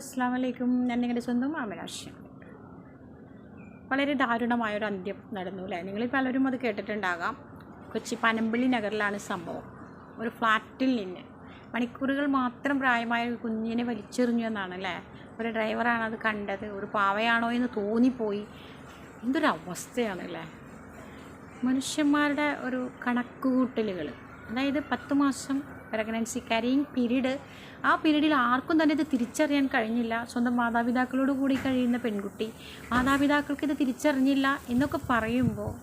അസ്സാം വലൈക്കും ഞാൻ നിങ്ങളുടെ സ്വന്തം ആമനാശം വളരെ ദാരുണമായൊരു അന്ത്യം നടന്നു അല്ലേ? നിങ്ങൾ പലരും അത് കേട്ടിട്ടുണ്ടാകാം. കൊച്ചി പനമ്പള്ളി നഗറിലാണ് സംഭവം. ഒരു ഫ്ലാറ്റിൽ നിന്ന് മണിക്കൂറുകൾ മാത്രം പ്രായമായ ഒരു കുഞ്ഞിനെ വലിച്ചെറിഞ്ഞു എന്നാണ് അല്ലേ? ഒരു ഡ്രൈവറാണ് അത് കണ്ടത്. ഒരു പാവയാണോ എന്ന് തോന്നിപ്പോയി. എന്തൊരു അവസ്ഥയാണ് അല്ലേ? മനുഷ്യന്മാരുടെ ഒരു കണക്കുകൂട്ടലുകൾ. അതായത് പത്ത് മാസം പ്രഗ്നൻസി കാരിയിങ് പീരീഡ്. ആ പീരീഡിൽ ആർക്കും തന്നെ ഇത് തിരിച്ചറിയാൻ കഴിഞ്ഞില്ല. സ്വന്തം മാതാപിതാക്കളോട് കൂടി കഴിയുന്ന പെൺകുട്ടി. മാതാപിതാക്കൾക്ക് ഇത് തിരിച്ചറിഞ്ഞില്ല എന്നൊക്കെ പറയുമ്പോൾ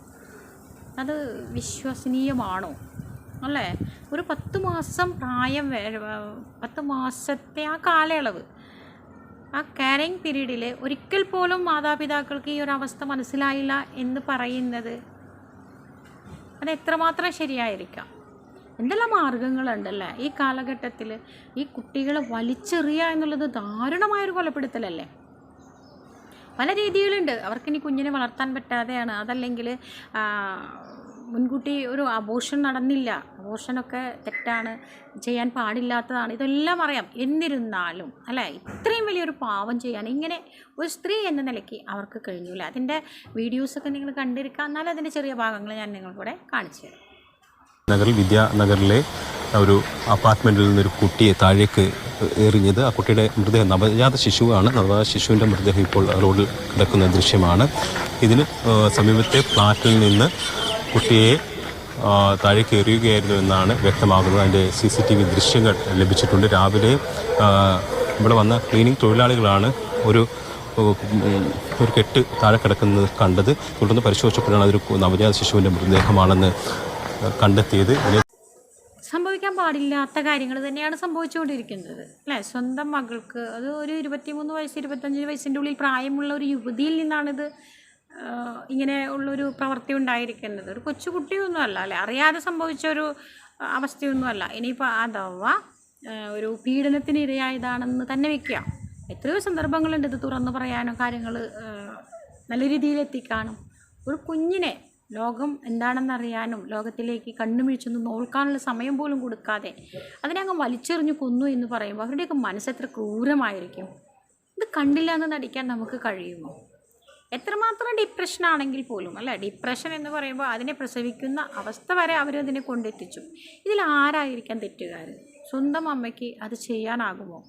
അത് വിശ്വസനീയമാണോ? അല്ലേ? ഒരു പത്ത് മാസം പ്രായം പത്ത് മാസത്തെ ആ കാലയളവ്. ആ കാരിങ് പീരീഡിൽ ഒരിക്കൽ പോലും മാതാപിതാക്കൾക്ക് ഈ ഒരു അവസ്ഥ മനസ്സിലായില്ല എന്ന് പറയുന്നത് അത് എത്രമാത്രം ശരിയായിരിക്കാം? എന്തെല്ലാം മാർഗങ്ങളുണ്ടല്ലേ? ഈ കാലഘട്ടത്തിൽ ഈ കുട്ടികളെ വലിച്ചെറിയുക എന്നുള്ളത് ദാരുണമായൊരു കൊലപ്പെടുത്തലല്ലേ? പല രീതികളുണ്ട് അവർക്കിനി കുഞ്ഞിനെ വളർത്താൻ പറ്റാതെയാണ്. അതല്ലെങ്കിൽ മുൻകൂട്ടി ഒരു അബോഷൻ നടന്നില്ല. അബോഷനൊക്കെ തെറ്റാണ്. ചെയ്യാൻ പാടില്ലാത്തതാണ്. ഇതെല്ലാം അറിയാം. എന്നിരുന്നാലും അല്ലേ? ഇത്രയും വലിയൊരു പാവം ചെയ്യാൻ ഇങ്ങനെ ഒരു സ്ത്രീ എന്ന നിലയ്ക്ക് അവർക്ക് കഴിഞ്ഞില്ല അതിന്റെ വീഡിയോസൊക്കെ നിങ്ങൾ കണ്ടിരിക്കുക എന്നാലും അതിന്റെ ചെറിയ ഭാഗങ്ങൾ ഞാൻ നിങ്ങൾക്കൂടെ കാണിച്ചു തരാം. നഗറിൽ വിദ്യാനഗറിലെ ഒരു അപ്പാർട്ട്മെന്റിൽ നിന്നൊരു കുട്ടിയെ താഴേക്ക് എറിഞ്ഞത്. ആ കുട്ടിയുടെ മൃതദേഹം നവജാത ശിശുവാണ്. നവജാത ശിശുവിന്റെ മൃതദേഹം ഇപ്പോൾ റോഡിൽ കിടക്കുന്ന ദൃശ്യമാണ്. ഇതിന് സമീപത്തെ ഫ്ലാറ്റിൽ നിന്ന് കുട്ടിയെ താഴേക്ക് എറിയുകയായിരുന്നു എന്നാണ് വ്യക്തമാകുന്നത്. അതിന്റെ സി സി ടി വി ദൃശ്യങ്ങൾ ലഭിച്ചിട്ടുണ്ട്. രാവിലെ ഇവിടെ വന്ന ക്ലീനിങ് തൊഴിലാളികളാണ് ഒരു ഒരു കെട്ട് താഴെ കിടക്കുന്നത് കണ്ടത്. തുടർന്ന് പരിശോധിച്ചപ്പോഴാണ് അതൊരു നവജാത ശിശുവിന്റെ മൃതദേഹമാണെന്ന് കണ്ടെത്തിയത്. സംഭവിക്കാൻ പാടില്ലാത്ത കാര്യങ്ങൾ തന്നെയാണ് സംഭവിച്ചുകൊണ്ടിരിക്കുന്നത്. അല്ലേ? സ്വന്തം മകൾക്ക് അത് ഒരു ഇരുപത്തിമൂന്ന് വയസ്സ് ഇരുപത്തഞ്ച് വയസ്സിന്റെ ഉള്ളിൽ പ്രായമുള്ള ഒരു യുവതിയിൽ നിന്നാണിത് ഇങ്ങനെ ഉള്ളൊരു പ്രവൃത്തി ഉണ്ടായിരിക്കുന്നത്. ഒരു കൊച്ചുകുട്ടിയൊന്നും അല്ല അല്ലേ? അറിയാതെ സംഭവിച്ച ഒരു അവസ്ഥയൊന്നുമല്ല ഇനിയിപ്പോൾ അഥവാ ഒരു പീഡനത്തിന് ഇരയായതാണെന്ന് തന്നെ വെക്കുക എത്രയോ സന്ദർഭങ്ങളുണ്ട് ഇത് തുറന്നു പറയാനും കാര്യങ്ങൾ നല്ല രീതിയിൽ എത്തിക്കാനും. ഒരു കുഞ്ഞിനെ ലോകം എന്താണെന്നറിയാനും ലോകത്തിലേക്ക് കണ്ണുമിഴിച്ചൊന്ന് നോക്കാനുള്ള സമയം പോലും കൊടുക്കാതെ അതിനെ അങ്ങ് വലിച്ചെറിഞ്ഞു കൊന്നു എന്ന് പറയുമ്പോൾ അവരുടെയൊക്കെ മനസ്സെത്ര ക്രൂരമായിരിക്കും. ഇത് കണ്ടില്ല എന്ന് നടിക്കാൻ നമുക്ക് കഴിയുമോ? എത്രമാത്രം ഡിപ്രഷൻ ആണെങ്കിൽ പോലും അല്ല? ഡിപ്രഷൻ എന്ന് പറയുമ്പോൾ അതിനെ പ്രസവിക്കുന്ന അവസ്ഥ വരെ അവരതിനെ കൊണ്ടെത്തിച്ചു. ഇതിൽ ആരായിരിക്കാം തെറ്റുകാർ സ്വന്തം അമ്മയ്ക്ക് അത് ചെയ്യാനാകുമോ?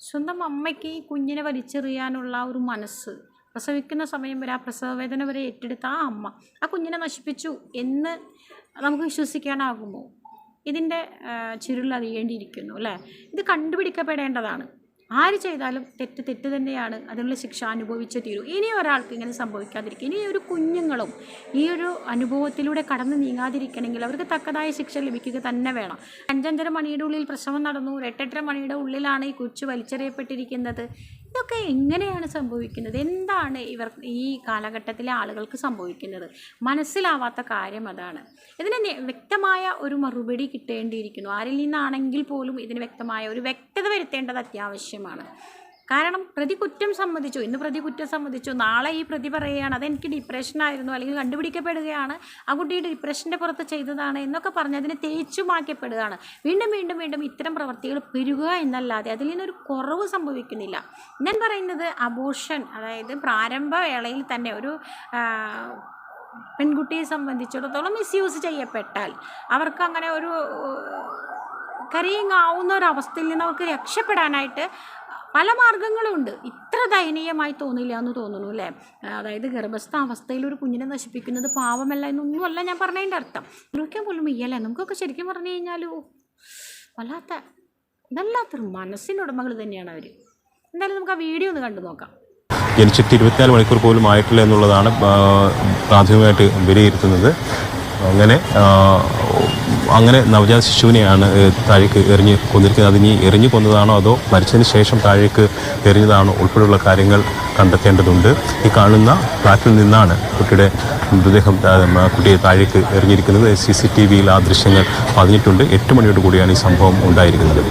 സ്വന്തം അമ്മയ്ക്ക് ഈ കുഞ്ഞിനെ വലിച്ചെറിയാനുള്ള ഒരു മനസ്സ് പ്രസവിക്കുന്ന സമയം വരെ ആ പ്രസവവേദന വരെ ഏറ്റെടുത്ത ആ അമ്മ ആ കുഞ്ഞിനെ നശിപ്പിച്ചു എന്ന് നമുക്ക് വിശ്വസിക്കാനാകുമോ? ഇതിന്റെ ചുരുളറിയേണ്ടിയിരിക്കുന്നു അല്ലേ? ഇത് കണ്ടുപിടിക്കപ്പെടേണ്ടതാണ്. ആര് ചെയ്താലും തെറ്റ് തെറ്റ് തന്നെയാണ് അതിനുള്ള ശിക്ഷ അനുഭവിച്ചേ തീരൂ. ഇനി ഒരാൾക്ക് ഇങ്ങനെ സംഭവിക്കാതിരിക്കും ഇനി ഒരു കുഞ്ഞുങ്ങളും ഈ ഒരു അനുഭവത്തിലൂടെ കടന്നു നീങ്ങാതിരിക്കണമെങ്കിൽ അവർക്ക് തക്കതായ ശിക്ഷ ലഭിക്കുക തന്നെ വേണം. അഞ്ചഞ്ചര മണിയുടെ ഉള്ളിൽ പ്രസവം നടന്നു. ഒരു എട്ടെട്ടര മണിയുടെ ഉള്ളിലാണ് ഈ കൊച്ചു വലിച്ചെറിയപ്പെട്ടിരിക്കുന്നത്. ഇതൊക്കെ എങ്ങനെയാണ് സംഭവിക്കുന്നത്? എന്താണ് ഇവർ ഈ കാലഘട്ടത്തിലെ ആളുകൾക്ക് സംഭവിക്കുന്നത്? മനസ്സിലാവാത്ത കാര്യം അതാണ്. ഇതിന് വ്യക്തമായ ഒരു മറുപടി കിട്ടേണ്ടിയിരിക്കുന്നു. ആരിൽ നിന്നാണെങ്കിൽ പോലും ഇതിന് വ്യക്തമായ ഒരു വ്യക്തത വരുത്തേണ്ടത് അത്യാവശ്യമാണ്. കാരണം പ്രതി കുറ്റം സമ്മതിച്ചു. ഇന്ന് പ്രതി കുറ്റം സമ്മതിച്ചു. നാളെ ഈ പ്രതി പറയുകയാണ് അതെനിക്ക് ഡിപ്രഷനായിരുന്നു അല്ലെങ്കിൽ കണ്ടുപിടിക്കപ്പെടുകയാണ്. ആ കുട്ടി ഡിപ്രഷന്റെ പുറത്ത് ചെയ്തതാണ് എന്നൊക്കെ പറഞ്ഞ് അതിനെ തേച്ചുമാക്കപ്പെടുകയാണ് വീണ്ടും വീണ്ടും വീണ്ടും ഇത്തരം പ്രവർത്തികൾ പെരുകുക എന്നല്ലാതെ അതിൽ നിന്നൊരു കുറവ് സംഭവിക്കുന്നില്ല. ഞാൻ പറയുന്നത് അബോഷൻ അതായത് പ്രാരംഭ വേളയിൽ തന്നെ ഒരു പെൺകുട്ടിയെ സംബന്ധിച്ചിടത്തോളം മിസ്യൂസ് ചെയ്യപ്പെട്ടാൽ അവർക്ക് അങ്ങനെ ഒരു കരയിങ്ങാവുന്ന ഒരു അവസ്ഥയിൽ നിന്ന് അവർക്ക് രക്ഷപ്പെടാനായിട്ട് പല മാർഗങ്ങളും ഉണ്ട്. ഇത്ര ദയനീയമായി തോന്നില്ല എന്ന് തോന്നുന്നു അല്ലേ? അതായത് ഗർഭസ്ഥ അവസ്ഥയിൽ ഒരു കുഞ്ഞിനെ നശിപ്പിക്കുന്നത് പാവമല്ല എന്നൊന്നുമല്ല ഞാൻ പറഞ്ഞതിന്റെ അർത്ഥം. ഗ്രഹിക്കാൻ പോലും വയ്യല്ലേ? നമുക്കൊക്കെ ശരിക്കും പറഞ്ഞു കഴിഞ്ഞാലോ വല്ലാത്ത വല്ലാത്തൊരു മനസ്സിനുടമകൾ തന്നെയാണ് അവർ എന്തായാലും നമുക്ക് ആ വീഡിയോ ഒന്ന് കണ്ടു നോക്കാം. ജനിച്ചിട്ട് ഇരുപത്തിനാല് മണിക്കൂർ പോലും ആയിട്ടില്ല എന്നുള്ളതാണ് പ്രാഥമികമായിട്ട് വിലയിരുത്തുന്നത്. അങ്ങനെ അങ്ങനെ നവജാത ശിശുവിനെയാണ് താഴേക്ക് എറിഞ്ഞ് കൊന്നിരിക്കുന്നത്. അതിനി എറിഞ്ഞു കൊന്നതാണോ അതോ മരിച്ചതിന് ശേഷം താഴേക്ക് എറിഞ്ഞതാണോ ഉൾപ്പെടെയുള്ള കാര്യങ്ങൾ കണ്ടെത്തേണ്ടതുണ്ട്. ഈ കാണുന്ന ഫ്ലാറ്റിൽ നിന്നാണ് കുട്ടിയുടെ മൃതദേഹം കുട്ടിയെ താഴേക്ക് എറിഞ്ഞിരിക്കുന്നത്. സി സി ടി വിയിൽ ആ ദൃശ്യങ്ങൾ പതിഞ്ഞിട്ടുണ്ട്. എട്ട് മണിയോട് കൂടിയാണ് ഈ സംഭവം ഉണ്ടായിരിക്കുന്നത്.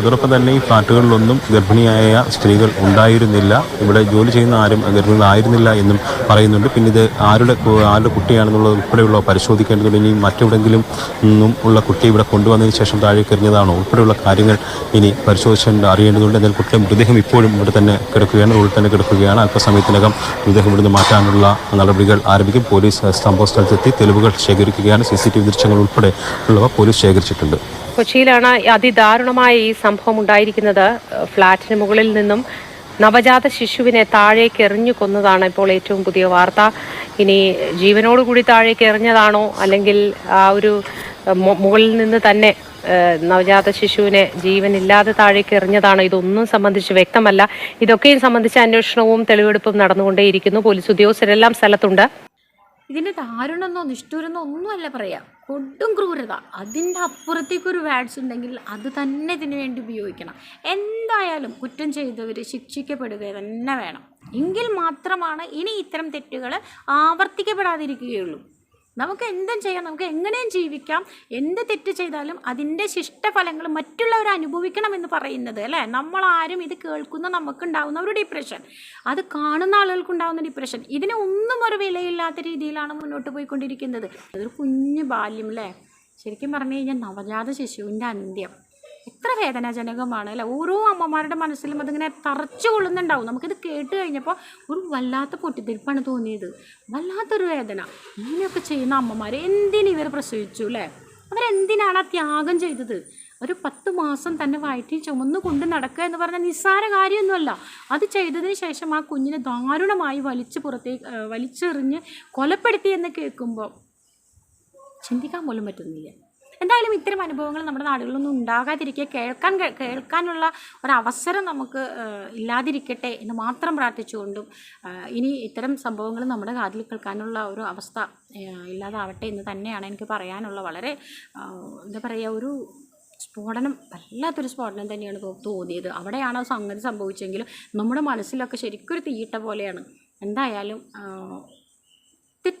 അതോടൊപ്പം തന്നെ ഈ ഫ്ളാറ്റുകളിലൊന്നും ഗർഭിണിയായ സ്ത്രീകൾ ഉണ്ടായിരുന്നില്ല. ഇവിടെ ജോലി ചെയ്യുന്ന ആരും ഗർഭിണികളായിരുന്നില്ല എന്നും പറയുന്നുണ്ട്. പിന്നെ ഇത് ആരുടെ ആരുടെ കുട്ടിയാണെന്നുള്ളത് ഉൾപ്പെടെയുള്ള പരിശോധിക്കേണ്ടതുണ്ട്. ഇനി മറ്റെവിടെങ്കിലും നിന്നും ഉള്ള കുട്ടി ഇവിടെ കൊണ്ടുവന്നതിന് ശേഷം താഴേക്ക് എറിഞ്ഞതാണോ? ഉൾപ്പെടെയുള്ള കാര്യങ്ങൾ ഇനി പരിശോധിച്ചുകൊണ്ട് അറിയേണ്ടതുണ്ട്. എന്നാൽ കുട്ടിയുടെ മൃതദേഹം ഇപ്പോഴും ഇവിടെ തന്നെ കിടക്കുകയാണ്. ഉള്ളിൽ തന്നെ കിടക്കുകയാണ്. അല്പസമയത്തിനകം മൃതദേഹം ഇവിടുന്ന് മാറ്റാനുള്ള നടപടികൾ ആരംഭിക്കും. പോലീസ് സംഭവ സ്ഥലത്തെത്തി തെളിവുകൾ ശേഖരിക്കുകയാണ്. സി സി ടി വി ദൃശ്യങ്ങൾ ഉൾപ്പെടെ ഉള്ളവ പോലീസ് ശേഖരിച്ചിട്ടുണ്ട്. കൊച്ചിയിലാണ് അതിദാരുണമായ ഈ സംഭവം ഉണ്ടായിരിക്കുന്നത്. ഫ്ളാറ്റിന് മുകളിൽ നിന്നും നവജാത ശിശുവിനെ താഴേക്ക് എറിഞ്ഞു കൊന്നതാണ് ഇപ്പോൾ ഏറ്റവും പുതിയ വാർത്ത. ഇനി ജീവനോടുകൂടി താഴേക്ക് എറിഞ്ഞതാണോ? അല്ലെങ്കിൽ ആ ഒരു മുകളിൽ നിന്ന് തന്നെ നവജാത ശിശുവിനെ ജീവനില്ലാതെ താഴേക്ക് എറിഞ്ഞതാണോ? ഇതൊന്നും സംബന്ധിച്ച് വ്യക്തമല്ല. ഇതൊക്കെയും സംബന്ധിച്ച് അന്വേഷണവും തെളിവെടുപ്പും നടന്നുകൊണ്ടേയിരിക്കുന്നു. പോലീസ് ഉദ്യോഗസ്ഥരെല്ലാം സ്ഥലത്തുണ്ട്. ഇതിന്റെ ദാരുണെന്നോ നിഷ്ഠൂരെന്നോ ഒന്നുമല്ല പറയാം. കൊടും ക്രൂരത. അതിന്റെ അപ്പുറത്തേക്കൊരു വേർഡ്സ് ഉണ്ടെങ്കിൽ അത് തന്നെ ഇതിനു വേണ്ടി ഉപയോഗിക്കണം. എന്തായാലും കുറ്റം ചെയ്തവർ ശിക്ഷിക്കപ്പെടുക തന്നെ വേണം. എങ്കിൽ മാത്രമാണ് ഇനി ഇത്തരം തെറ്റുകൾ ആവർത്തിക്കപ്പെടാതിരിക്കുകയുള്ളൂ. നമുക്ക് എന്തും ചെയ്യാം നമുക്ക് എങ്ങനെയും ജീവിക്കാം. എന്ത് തെറ്റ് ചെയ്താലും അതിന്റെ ശിഷ്ടഫലങ്ങൾ മറ്റുള്ളവർ അനുഭവിക്കണം എന്ന് പറയുന്നത് അല്ലേ? നമ്മളാരും ഇത് കേൾക്കുന്ന നമുക്കുണ്ടാകുന്ന ഒരു ഡിപ്രഷൻ അത് കാണുന്ന ആളുകൾക്കുണ്ടാകുന്ന ഡിപ്രഷൻ ഇതിന് ഒന്നും ഒരു വിലയില്ലാത്ത രീതിയിലാണ് മുന്നോട്ട് പോയിക്കൊണ്ടിരിക്കുന്നത്. അതൊരു കുഞ്ഞു ബാല്യം അല്ലേ? ശരിക്കും പറഞ്ഞു കഴിഞ്ഞാൽ നവജാത ശിശുവിന്റെ അന്ത്യം. എത്ര വേദനാജനകമാണ് അല്ലെ? ഓരോ അമ്മമാരുടെ മനസ്സിലും അതിങ്ങനെ തറച്ചു കൊള്ളുന്നുണ്ടാവും. നമുക്കിത് കേട്ട് കഴിഞ്ഞപ്പോൾ ഒരു വല്ലാത്ത പൊട്ടിത്തെരിപ്പാണ് തോന്നിയത്. വല്ലാത്തൊരു വേദന. ഇങ്ങനെയൊക്കെ ചെയ്യുന്ന അമ്മമാർ എന്തിനു ഇവർ പ്രസവിച്ചു അല്ലേ? അവരെന്തിനാണ് ആ ത്യാഗം ചെയ്തത്? ഒരു പത്ത് മാസം തന്നെ വയറ്റിൽ ചുമന്നു കൊണ്ട് നടക്കുക എന്ന് പറഞ്ഞാൽ നിസ്സാര കാര്യമൊന്നുമല്ല. അത് ചെയ്തതിന് ശേഷം ആ കുഞ്ഞിനെ ദാരുണമായി വലിച്ചു പുറത്തേക്ക് വലിച്ചെറിഞ്ഞ് കൊലപ്പെടുത്തി എന്ന് കേൾക്കുമ്പോൾ ചിന്തിക്കാൻ പോലും പറ്റുന്നില്ല. എന്തായാലും ഇത്തരം അനുഭവങ്ങൾ നമ്മുടെ നാടുകളിലൊന്നും ഉണ്ടാകാതിരിക്കുക കേൾക്കാൻ കേൾക്കാനുള്ള ഒരവസരം നമുക്ക് ഇല്ലാതിരിക്കട്ടെ എന്ന് മാത്രം പ്രാർത്ഥിച്ചുകൊണ്ടും ഇനി ഇത്തരം സംഭവങ്ങൾ നമ്മുടെ കാതിൽ കേൾക്കാനുള്ള ഒരു അവസ്ഥ ഇല്ലാതാവട്ടെ എന്ന് തന്നെയാണ് എനിക്ക് പറയാനുള്ള വളരെ എന്താ പറയുക ഒരു സ്ഫോടനം വല്ലാത്തൊരു സ്ഫോടനം തന്നെയാണ് തോന്നിയത്. അവിടെയാണ് സംഗതി സംഭവിച്ചെങ്കിലും നമ്മുടെ മനസ്സിലൊക്കെ ശരിക്കൊരു തീയിട്ട പോലെയാണ്. എന്തായാലും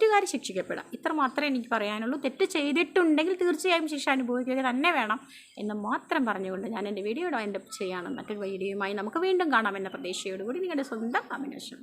തെറ്റുകാർ ശിക്ഷിക്കപ്പെടാം. ഇത്ര മാത്രമേ എനിക്ക് പറയാനുള്ളൂ. തെറ്റ് ചെയ്തിട്ടുണ്ടെങ്കിൽ തീർച്ചയായും ശിക്ഷ അനുഭവിക്കുക തന്നെ വേണം എന്ന് മാത്രം പറഞ്ഞുകൊണ്ട് ഞാൻ എന്റെ വീഡിയോ എന്റെ ചെയ്യാണ് മറ്റൊരു വീഡിയോയുമായി നമുക്ക് വീണ്ടും കാണാം എന്ന പ്രതീക്ഷയോടുകൂടി നിങ്ങളുടെ സ്വന്തം അഭിനേഷം